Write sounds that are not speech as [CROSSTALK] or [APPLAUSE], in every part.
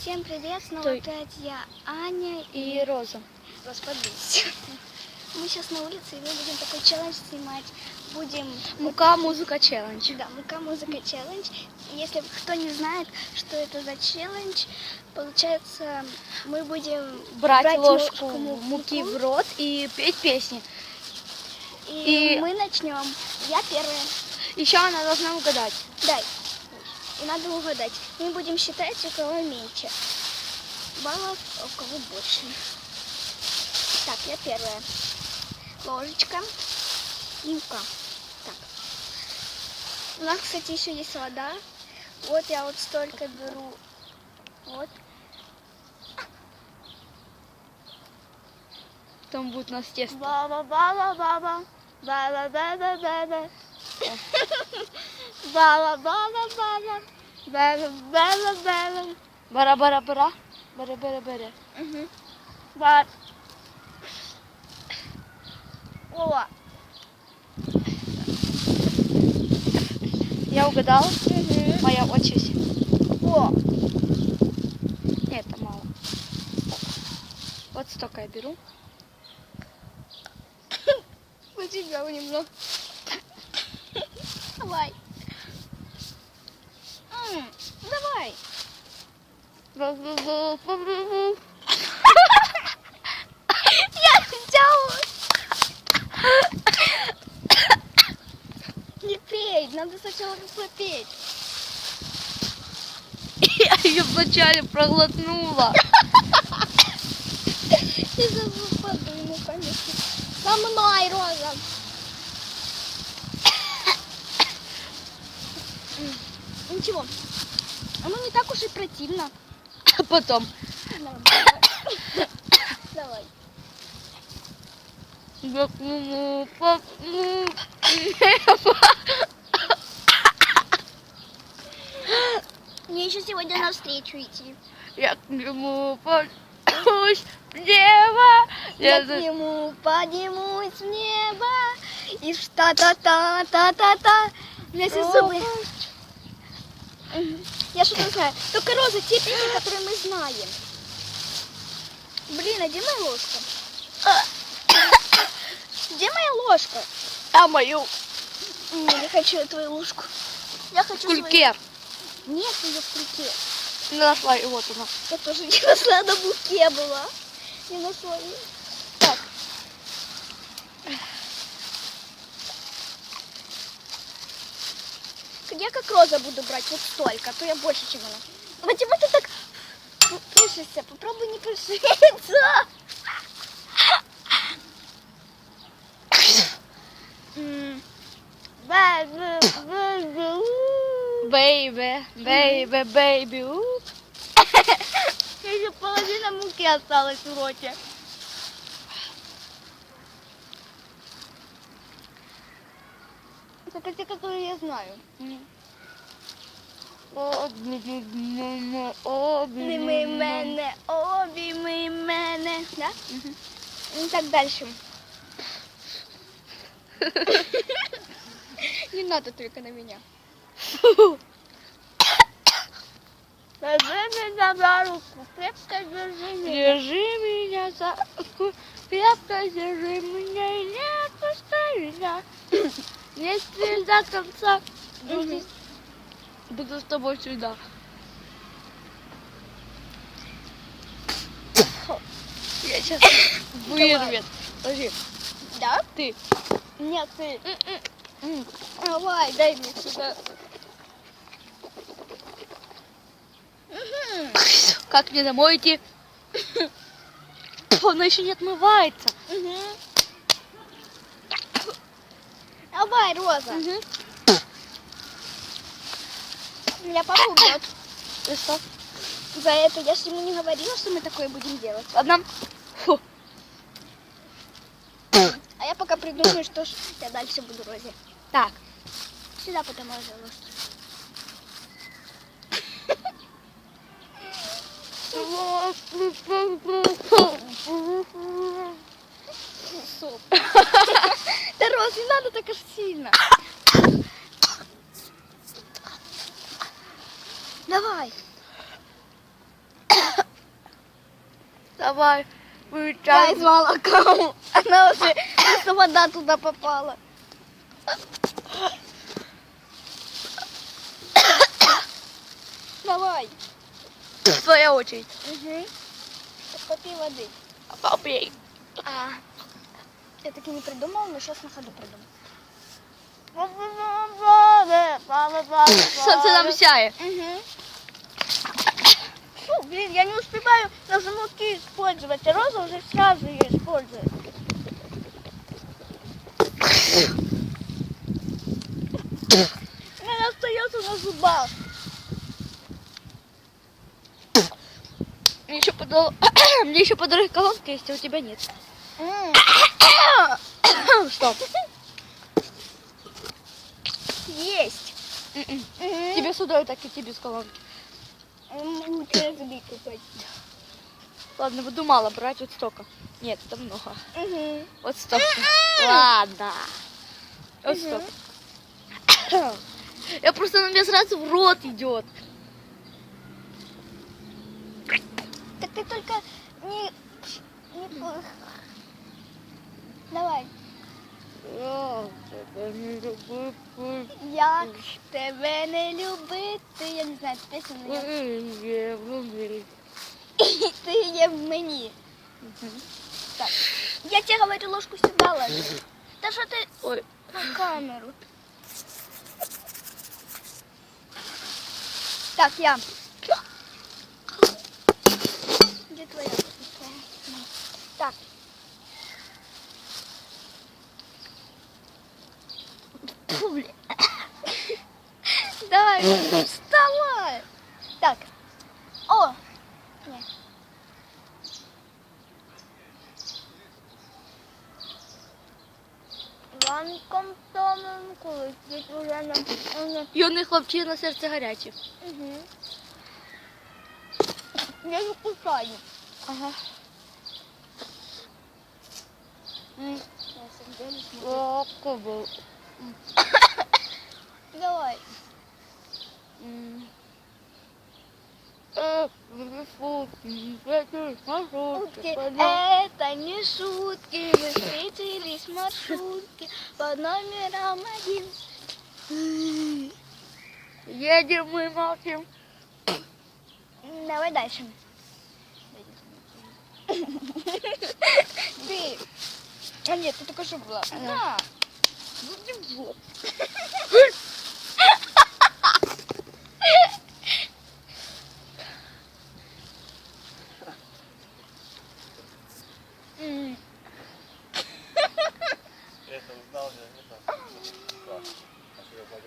Всем привет, снова Стой. опять я, Аня И Роза. Господись. Мы сейчас на улице и мы будем такой челлендж снимать. Будем... Мука, музыка, челлендж. Да, мука, музыка, челлендж. И Если кто не знает, что это за челлендж, получается, мы будем Брать, ложку му- муки муку, в рот и петь песни. и, и- мы начнем. Я первая. Еще она должна угадать. Дай. И надо угадать. Мы будем считать, у кого меньше. Баллов, а у кого больше. Так, я первая. Ложечка и. Так. У нас, кстати, еще есть вода. Вот я вот столько беру. Вот. Там будет у нас тесто. Баба, баба, баба. Баба, баба, баба. Баба, баба, баба. Баба, баба, баба. Бара-бара-бара. Бара-бара-бара. Угу. Бар. О. Я угадала. Угу. Моя очередь. О. Нет, это мало. Вот столько я беру. Тебя немного. Давай. М, Давай. Я взяла. Не пей, надо сначала попеть. Я ее вначале проглотнула. Ты западу ему, конечно. Со мной, Роза. Ничего. Оно не так уж и противно. А потом. Давай. Мне еще сегодня навстречу идти. Я к нему поднимусь в небо. Я Я к за- нему поднимусь в небо. И та-та-та-та-та-та. Меня все зубы. Мгм. Я что-то знаю. Только, Роза, те песни, которые мы знаем. Блин, а где моя ложка? [COUGHS] Где моя ложка? А мою Не, не хочу твою ложку. Я хочу в свою. кульке. Нет ее в кульке. Нашла, и вот она. Я тоже не нашла, на буке была. Не нашла ее. Так. Я как роза буду брать вот столько, а то я больше, чем она. Почему ты так пышешься? Попробуй не. Бейбе, бейбе, бейби. у. Еще половина муки осталась в роте. Это те, которые я знаю. Обійми, обійми Обійми мене, обійми мене. Да? Ну так дальше. Не надо только на меня. Держи меня за руку, крепко держи меня. Держи меня за руку, крепко держи меня и не отпускай меня. Если до конца буду, с тобой всегда. Я сейчас [COUGHS] вырвет. Подожди, Да? ты. Нет, ты. М. Давай, дай мне сюда. Как мне домой идти? [COUGHS] Она еще не отмывается. Мгм. Давай, Роза. Меня папа убьет. И что? За это я же ему не говорила, что мы такое будем делать. Ладно. Фу. А я пока придумаю, что ж я дальше буду Розе. Так. Сюда потом ложи ложки. [LAUGHS] [LAUGHS] Суп. Да, Роз, не надо так уж сильно. Давай. Давай, Чай выручай. с молоком. Она уже, просто вода туда попала. Давай. Твоя очередь. Угу. Попей воды. Попей. А, я таки не придумал, но сейчас на ходу придумал. Солнце нам сяет. Угу. Фу, блин, я не успеваю на замок использовать, а Роза уже сразу ее использует. Она остается на зубах. Мне еще подал... [COUGHS] Мне еще подарок колонка есть, а у тебя нет. М, Что? Есть. Тебе сюда и так идти без колонки. Могу. Ладно, буду мало брать, вот столько. Нет, это много. Вот столько. Ладно. Вот столько. Я просто на меня сразу в рот идет. Так ты только не... не... Давай. Як ж тебе не любити, я не знаю, цю пісню, але я... ти є в мені. Так. Я тебе говорю, ложку сюди ложи. Та що ти Ой, на камеру? Так, я. Где твоя? Так. Фу. Давай, вставай. Так. О! Нет. Ранком томом, коли світ уже на... юний хлопчина, серце гаряче. Угу. Я не кусаю. Ага. Я сам делюсь, ну. Давай. Это не шутки, мы встретились в маршрутке под номером один. Едем мы молчим. Давай дальше. Ты. А нет, ты только что была. Да. Я.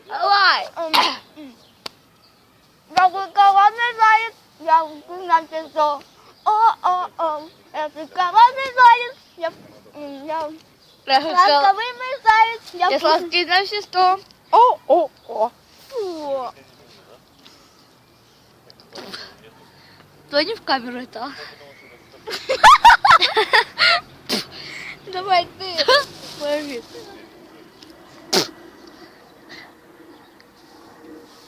Давай. Я не знает, я знаю, что. О-о-о. Если кого не знает, я... я... Ласковый я... Я сладкий на сестру. О-о-о. Фу. То не в камеру это. Давай ты. Подожди.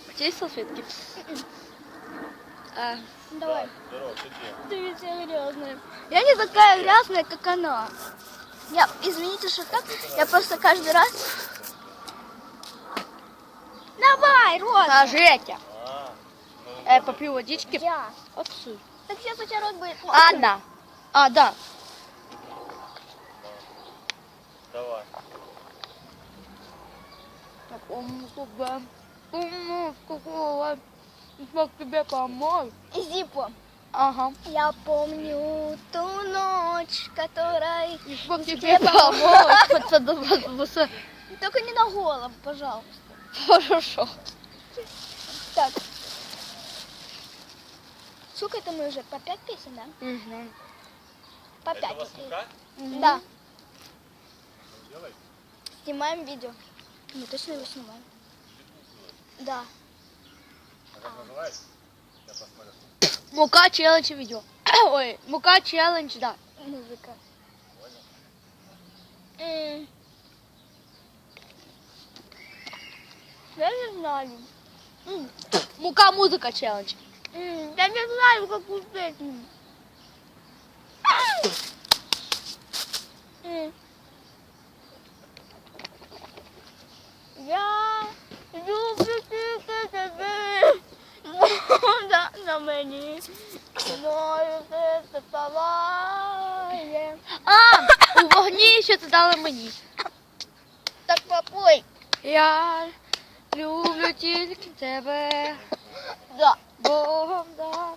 У тебя есть салфетки? А, Давай. Здорово, ты где? Ты ведь вся грязная. Я не такая грязная, как она. Я, извините, что так. Я просто каждый раз... Давай, а Жетя. А, ну, Я попью водички. Я. Отсюда. Так сейчас у тебя рот будет А, да. А, да. давай. Такому тебе, кому какого смог тебе помочь. Зипо. Ага. Я помню ту ночь, которой... Смог Тебе. Поцеловаться. [LAUGHS] Только не на голову, пожалуйста. Хорошо. Так. Сколько это мы уже? По пять песен, да? Мгм. По Это пять. вас мука? Да. Делай. Снимаем видео. Мы точно его снимаем. Да. А как называется? Я посмотрю. Мука челлендж видео. [COUGHS] Ой, мука челлендж, да. Музыка. М. Я не знаю. М. Мука музыка челлендж. М, Я не знаю, какую песню. М. Я люблю на мені. Моє серце палає. А, у вогні що ти дала мені. Так попой. Я люблю тільки тебе. Да. Богом дана.